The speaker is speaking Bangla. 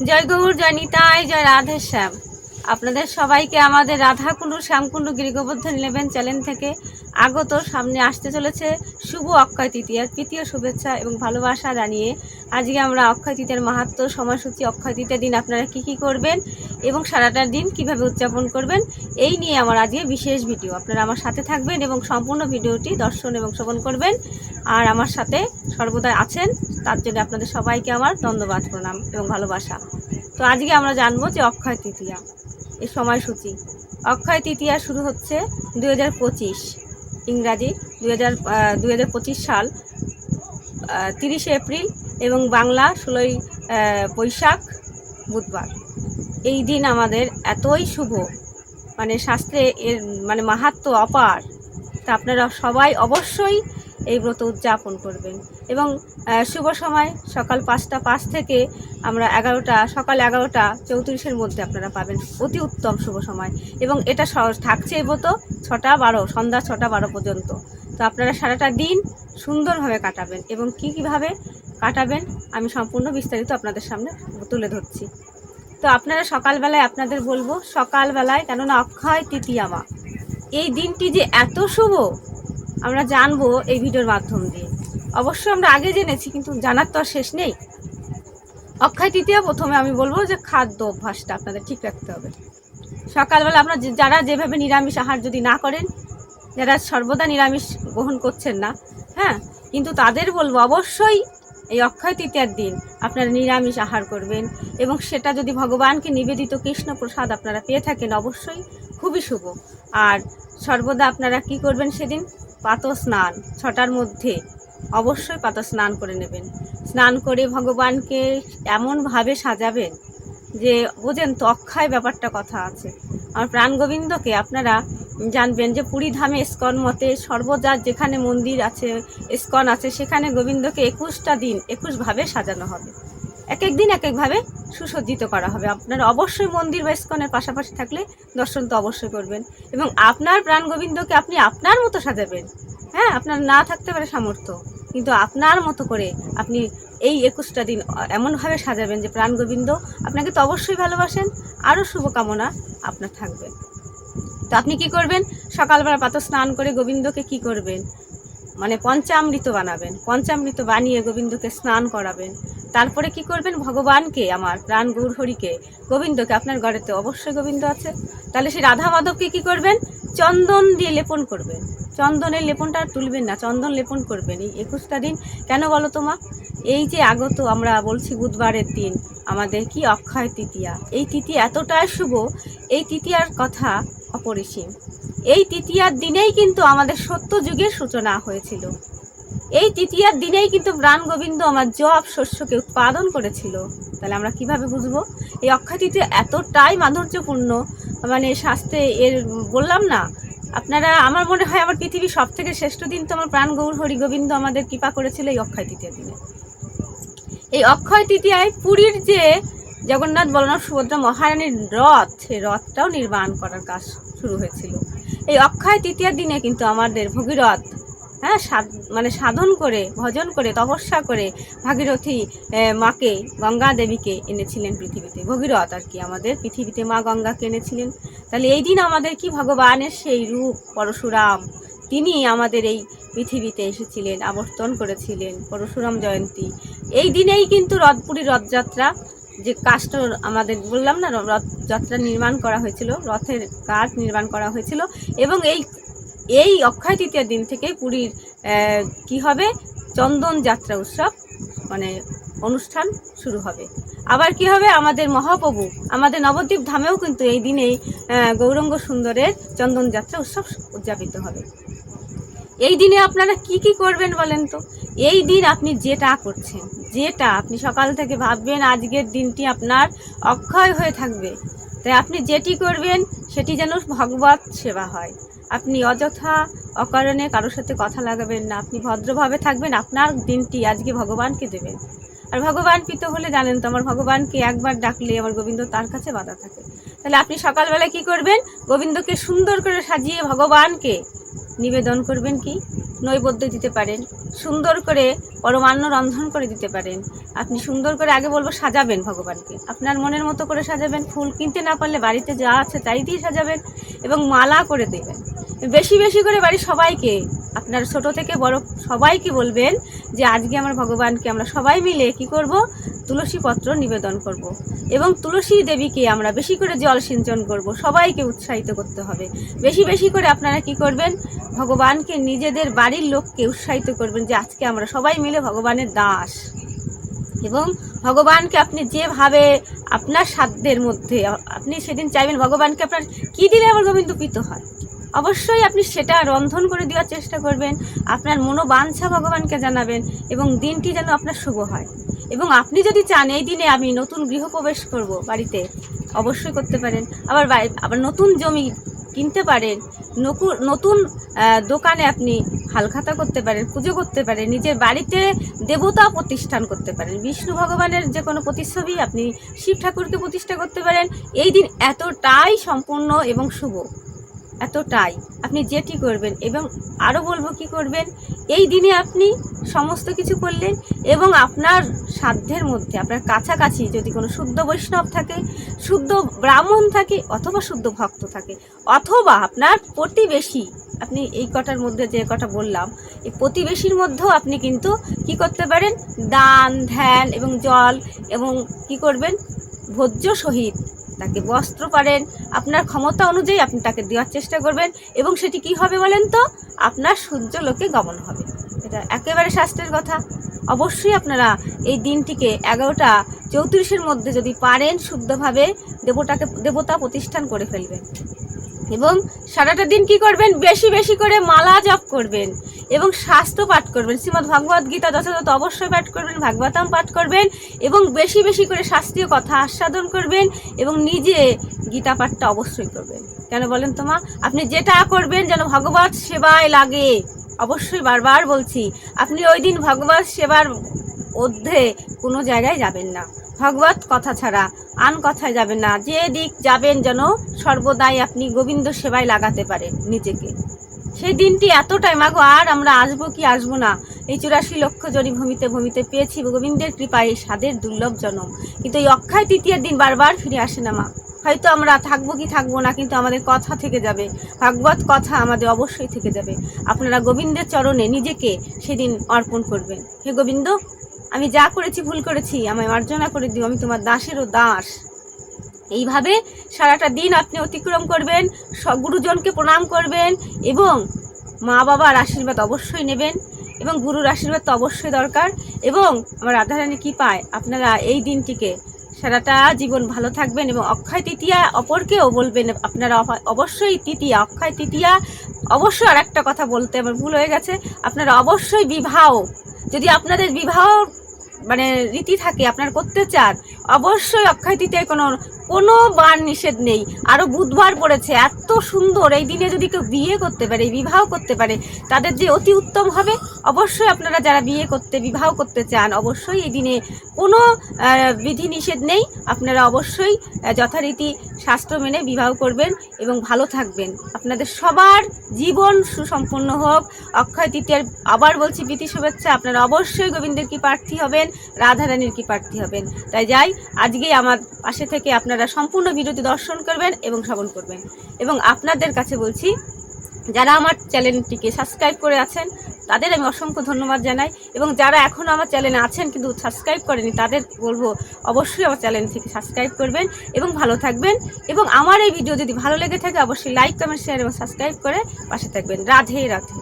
জয় গৌর জয় নিতাই জয় রাধে শ্যাম আপনাদের সবাইকে আমাদের রাধাকুণ্ডু শ্যামকুণ্ডু গিরিগোবর্ধন ইলেভেন চ্যানেল থেকে আগত সামনে আসতে চলেছে শুভ অক্ষয় তৃতীয়ার তৃতীয় শুভেচ্ছা এবং ভালোবাসা জানিয়ে আজকে আমরা অক্ষয় তৃতীয়ার মাহাত্ম সময়সূচি, অক্ষয় তৃতীয় দিন আপনারা কি কি করবেন এবং সারাটা দিন কীভাবে উদযাপন করবেন, এই নিয়ে আমার আজকে বিশেষ ভিডিও। আপনারা আমার সাথে থাকবেন এবং সম্পূর্ণ ভিডিওটি দর্শন এবং শ্রবণ করবেন। আর আমার সাথে সর্বদা আছেন, তার জন্য আপনাদের সবাইকে আমার ধন্যবাদ, প্রণাম এবং ভালোবাসা। তো আজকে আমরা জানব যে অক্ষয় তৃতীয়া। এই সময়সূচি। অক্ষয় তৃতীয়া শুরু হচ্ছে দু হাজার পঁচিশ, ইংরাজি দু হাজার দু হাজার পঁচিশ সাল তিরিশে এপ্রিল এবং বাংলা ষোলোই বৈশাখ বুধবার। এই দিন আমাদের এতই শুভ মানে শাস্ত্রে এর মানে মাহাত্ম অপার। তা আপনারা সবাই অবশ্যই এই ব্রত উদযাপন করবেন। এবং শুভ সময়, সকাল পাঁচটা পাঁচ থেকে আমরা এগারোটা, সকাল এগারোটা চৌত্রিশের মধ্যে আপনারা পাবেন। অতি উত্তম শুভ সময়। এবং এটা থাকছে এই ব্রত ছটা বারো, সন্ধ্যা ছটা বারো পর্যন্ত। তো আপনারা সারাটা দিন সুন্দরভাবে কাটাবেন এবং কী কীভাবে কাটাবেন আমি সম্পূর্ণ বিস্তারিত আপনাদের সামনে তুলে ধরছি। তো আপনারা সকালবেলায় আপনাদের বলব, সকালবেলায় কেননা অক্ষয় তৃতীয়া মা। এই দিনটি যে এত শুভ আমরা জানব এই ভিডিওর মাধ্যম দিয়ে। অবশ্য আমরা আগে জেনেছি, কিন্তু জানার তো আর শেষ নেই। অক্ষয় তৃতীয়া প্রথমে আমি বলব যে খাদ্য অভ্যাসটা আপনাদের ঠিক রাখতে হবে। সকালবেলা আপনার যারা যেভাবে নিরামিষ আহার যদি না করেন, যারা সর্বদা নিরামিষ গ্রহণ করছেন না হ্যাঁ কিন্তু তাদের বলব অবশ্যই এই অক্ষয় তৃতীয়ার দিন আপনারা নিরামিষ আহার করবেন এবং সেটা যদি ভগবানকে নিবেদিত কৃষ্ণ প্রসাদ আপনারা পেয়ে থাকেন, অবশ্যই খুবই শুভ। আর সর্বদা আপনারা কি করবেন সেদিন? পাত স্নান ছটার মধ্যে। অবশ্যই পাত স্নান করে নেবেন। স্নান করে ভগবানকে এমনভাবে সাজাবেন যে, বোঝেন তো অক্ষয় ব্যাপারটা কথা আছে। আমার প্রাণ গোবিন্দকে আপনারা জানবেন যে, পুরী ধামে ইস্কন মতে সর্বদা যেখানে মন্দির আছে, ইস্কন আছে, সেখানে গোবিন্দকে একুশটা দিন একুশভাবে সাজানো হবে। এক এক দিন এক একভাবে সুসজ্জিত করা হবে। আপনারা অবশ্যই মন্দির বা ইস্কনের পাশাপাশি থাকলে দর্শন তো অবশ্যই করবেন। এবং আপনার প্রাণ গোবিন্দকে আপনি আপনার মতো সাজাবেন। হ্যাঁ আপনার না থাকতে পারে সামর্থ্য, কিন্তু আপনার মতো করে আপনি এই একুশটা দিন এমনভাবে সাজাবেন যে প্রাণ গোবিন্দ আপনাকে তো অবশ্যই ভালোবাসেন, আরও শুভকামনা আপনার থাকবে। তো আপনি কি করবেন? সকালবেলা পাতা স্নান করে গোবিন্দকে কি করবেন? মানে পঞ্চামৃত বানাবেন। পঞ্চামৃত বানিয়ে গোবিন্দকে স্নান করাবেন। তারপরে কি করবেন? ভগবানকে, আমার প্রাণ গৌরহরিকে, গোবিন্দকে, আপনার ঘরেতে অবশ্যই গোবিন্দ আছে। তাহলে সেই রাধা মাধবকে কি করবেন? চন্দন দিয়ে লেপন করবেন। চন্দনের লেপনটা তুলবেন না, চন্দন লেপন করবেন এই একুশটা দিন। কেন বলো তোমা এই যে আগত আমরা বলছি বুধবারের দিন, আমাদের কি অক্ষয় তৃতীয়া। এই তৃতীয়া এতটাই শুভ, এই তৃতীয়ার কথা অপরিসীম। এই তৃতীয়ার দিনেই কিন্তু আমাদের সত্য যুগের সূচনা হয়েছিল। এই তৃতীয়ার দিনেই কিন্তু প্রাণ গোবিন্দ আমার জব শস্যকে উৎপাদন করেছিল। তাহলে আমরা কীভাবে বুঝব? এই অক্ষয় তৃতীয়া এতটাই মাধুর্যপূর্ণ মানে শাস্ত্রে এর বললাম না, আপনারা, আমার মনে হয় আমার পৃথিবীর সব থেকে শ্রেষ্ঠ দিন তো আমার প্রাণ গৌর হরি গোবিন্দ আমাদের কৃপা করেছিল এই অক্ষয় তৃতীয় দিনে। এই অক্ষয় তৃতীয়ায় পুরীর যে জগন্নাথ, বলরাম, সুভদ্রা মহারানীর রথ, সেই রথটাও নির্মাণ করার কাজ শুরু হয়েছিল। এই অক্ষয় তৃতীয়ার দিনে কিন্তু আমাদের ভগীরথ হ্যাঁ মানে সাধন করে, ভজন করে, তপস্যা করে ভাগীরথী মাকে, গঙ্গা দেবীকে এনেছিলেন পৃথিবীতে। ভগীরথ আর কি আমাদের পৃথিবীতে মা গঙ্গাকে এনেছিলেন। তাহলে এই দিন আমাদের কি ভগবানের সেই রূপ, পরশুরাম, তিনি আমাদের এই পৃথিবীতে এসেছিলেন, আবর্তন করেছিলেন, পরশুরাম জয়ন্তী। এই দিনেই কিন্তু রথপুরী রথযাত্রা, যে কাজটা আমাদের বললাম না, রথযাত্রা নির্মাণ করা হয়েছিল, রথের কাঠ নির্মাণ করা হয়েছিল, এবং এই এই অক্ষয় তৃতীয়ার দিন থেকে পুরীর কি হবে? চন্দন যাত্রা উৎসব মানে অনুষ্ঠান শুরু হবে। আবার কি হবে? আমাদের মহাপ্রভু, আমাদের নবদ্বীপ ধামেও কিন্তু এই দিনেই গৌরঙ্গ সুন্দরের চন্দন যাত্রা উৎসব উদযাপিত হবে। এই দিনে আপনারা কি কি করবেন বলেন তো? এই দিন আপনি যেটা করছেন, যেটা আপনি সকাল থেকে ভাববেন আজকের দিনটি আপনার অক্ষয় হয়ে থাকবে, তাই আপনি যেটি করবেন, সেটি যেন ভগবত সেবা হয়। আপনি অযথা অকারণে কারোর সাথে কথা লাগাবেন না, আপনি ভদ্রভাবে থাকবেন, আপনার দিনটি আজকে ভগবানকে দেবেন। আর ভগবান পিত হলে জানেন তো, আমার ভগবানকে একবার ডাকলে আমার গোবিন্দ তার কাছে বাধা থাকে। তাহলে আপনি সকালবেলা কি করবেন? গোবিন্দকে সুন্দর করে সাজিয়ে ভগবানকে নিবেদন করবেন কি? নৈবেদ্য দিতে পারেন, সুন্দর করে পরমান্ন রন্ধন করে দিতে পারেন। আপনি সুন্দর করে আগে বলব সাজাবেন ভগবানকে। আপনার মনের মতো করে সাজাবেন, ফুল কিনতে না পারলে বাড়িতে যা আছে তাই দিয়ে সাজাবেন এবং মালা করে দেবেন। বেশি বেশি করে বাড়ির সবাইকে, আপনার ছোট থেকে বড় সবাইকে বলবেন যে, আজকে আমার ভগবানকে আমরা সবাই মিলে কি করব? তুলসী পত্র নিবেদন করব। এবং তুলসী দেবীকে আমরা বেশি করে জল সিঞ্চন করব, সবাইকে উৎসাহিত করতে হবে। বেশি বেশি করে আপনারা কি করবেন? ভগবানকে নিজেদের বাড়ির লোককে উৎসাহিত করবেন যে আজকে আমরা সবাই মিলে ভগবানের দাস। এবং ভগবানকে আপনি যেভাবে আপনার সাধ্যের মধ্যে, আপনি সেদিন চাইবেন ভগবানকে আপনার কি দিলে আমার গোবিন্দ প্রীত হয়? অবশ্যই আপনি সেটা রন্ধন করে দেওয়ার চেষ্টা করবেন, আপনার মনোবাঞ্ছা ভগবানকে জানাবেন এবং দিনটি যেন আপনার শুভ হয়। এবং আপনি যদি চান এই দিনে আমি নতুন গৃহপ্রবেশ করব বাড়িতে, অবশ্যই করতে পারেন। আবার আবার নতুন জমি কিনতে পারেন নতুন দোকানে আপনি হালখাতা করতে পারেন, পুজো করতে পারেন, নিজের বাড়িতে দেবতা প্রতিষ্ঠান করতে পারেন, বিষ্ণু ভগবানের যে কোনো প্রতিচ্ছবি আপনি শিব ঠাকুরকে প্রতিষ্ঠা করতে পারেন, এই দিন এতটাই সম্পূর্ণ এবং শুভ। এতটাই। আপনি যেটি করবেন এবং আরও বলব কি করবেন, এই দিনে আপনি সমস্ত কিছু করলেন এবং আপনার সাধ্যের মধ্যে, আপনার কাছাকাছি যদি কোনো শুদ্ধ বৈষ্ণব থাকে, শুদ্ধ ব্রাহ্মণ থাকে অথবা শুদ্ধ ভক্ত থাকে, অথবা আপনার প্রতিবেশী, আপনি এই কটার মধ্যে যে কটা বললাম, এই প্রতিবেশীর মধ্যেও আপনি কিন্তু কি করতে পারেন, দান, ধ্যান এবং জল এবং কি করবেন, ভোজ্য সহিত তাকে বস্ত্র পারেন আপনার ক্ষমতা অনুযায়ী আপনি তাকে দেওয়ার চেষ্টা করবেন। এবং সেটি কি হবে বলেন তো? আপনার সূর্য লোকে গমন হবে। এটা একেবারে শাস্ত্রের কথা। অবশ্যই আপনারা এই দিনটিকে এগারোটা চৌত্রিশের মধ্যে যদি পারেন, শুদ্ধভাবে দেবতাকে দেবতা প্রতিষ্ঠান করে ফেলবেন। এবং সারাটা দিন কি করবেন? বেশি বেশি করে মালা জপ করবেন এবং শাস্ত্র পাঠ করবেন। শ্রীমদ্ ভগবদ গীতা যথাযথ অবশ্যই পাঠ করবেন, ভাগবতাম পাঠ করবেন এবং বেশি বেশি করে শাস্ত্রীয় কথা আস্বাদন করবেন এবং নিজে গীতা পাঠটা অবশ্যই করবেন। কেন বলেন তোমা আপনি যেটা করবেন যেন ভগবত সেবায় লাগে। অবশ্যই বারবার বলছি, আপনি ওই দিন ভগবত সেবার মধ্যে কোনো জায়গায় যাবেন না। ভগবত কথা ছাড়া আন কথায় যাবেন না। যে দিক যাবেন যেন সর্বদাই আপনি গোবিন্দ সেবায় লাগাতে পারেন নিজেকে। সেই দিনটি এতটাই, মাগো, আর আমরা আসব কি আসব না? এই চুরাশি লক্ষ জনি ভূমিতে ভূমিতে পেয়েছি গোবিন্দের কৃপায় এই স্বাদের দুর্লভ জনম। কিন্তু এই অক্ষয় তৃতীয়ার দিন বারবার ফিরে আসে না, মা। হয়তো আমরা থাকব কি থাকব না, কিন্তু আমাদের কথা থেকে যাবে। ভাগবত কথা আমাদের অবশ্যই থেকে যাবে। আপনারা গোবিন্দের চরণে নিজেকে সেদিন অর্পণ করবেন। হে গোবিন্দ আমি যা করেছি, ভুল করেছি, আমায় মার্জনা করে দিও, আমি তোমার দাসেরও দাস। এইভাবে সারাটা দিন আপনি অতিক্রম করবেন গুরুজনকে প্রণাম করবেন এবং মা বাবার আশীর্বাদ অবশ্যই নেবেন এবং গুরুর আশীর্বাদ তো অবশ্যই দরকার এবং আমার রাধারানী কি পায় আপনারা এই দিনটিকে সারাটা জীবন ভালো থাকবেন এবং অক্ষয় তৃতীয়া অপরকেও বলবেন, আপনারা অবশ্যই তৃতীয়া, অক্ষয় তৃতীয়া, অবশ্যই আর একটা কথা বলতে আমার ভুল হয়ে গেছে, আপনারা অবশ্যই বিবাহ, যদি আপনাদের বিবাহ মানে রীতি থাকে আপনার করতে চান অবশ্যই অক্ষয় তৃতীয় কোনো কোনো বার নিষেধ নেই। আরও বুধবার পড়েছে, এত সুন্দর। এই দিনে যদি কেউ বিয়ে করতে পারে, বিবাহ করতে পারে, তাদের যে অতি উত্তম হবে, অবশ্যই আপনারা যারা বিয়ে করতে, বিবাহ করতে চান, অবশ্যই এই দিনে কোনো বিধি নিষেধ নেই। আপনারা অবশ্যই যথারীতি শাস্ত্র মেনে বিবাহ করবেন এবং ভালো থাকবেন। আপনাদের সবার জীবন সুসম্পন্ন হোক। অক্ষয় তৃতীয়ার আবার বলছি, প্রীতি শুভেচ্ছা। আপনারা অবশ্যই গোবিন্দের কি প্রার্থী হবেন, রাধারানীর কি প্রার্থী হবেন। তাই যাই, আজকেই আমার পাশে থেকে আপনারা সম্পূর্ণ ভিডিওটি দর্শন করবেন এবং শ্রবণ করবেন। এবং আপনাদের কাছে বলছি, যারা আমার চ্যানেলটিকে সাবস্ক্রাইব করে আছেন, তাদের আমি অসংখ্য ধন্যবাদ জানাই। এবং যারা এখনও আমার চ্যানেলে আছেন কিন্তু সাবস্ক্রাইব করেনি তাদের বলব অবশ্যই আমার চ্যানেল থেকে সাবস্ক্রাইব করবেন এবং ভালো থাকবেন। এবং আমার এই ভিডিও যদি ভালো লেগে থাকে, অবশ্যই লাইক, কমেন্ট, শেয়ার এবং সাবস্ক্রাইব করে পাশে থাকবেন। রাধে রাধে।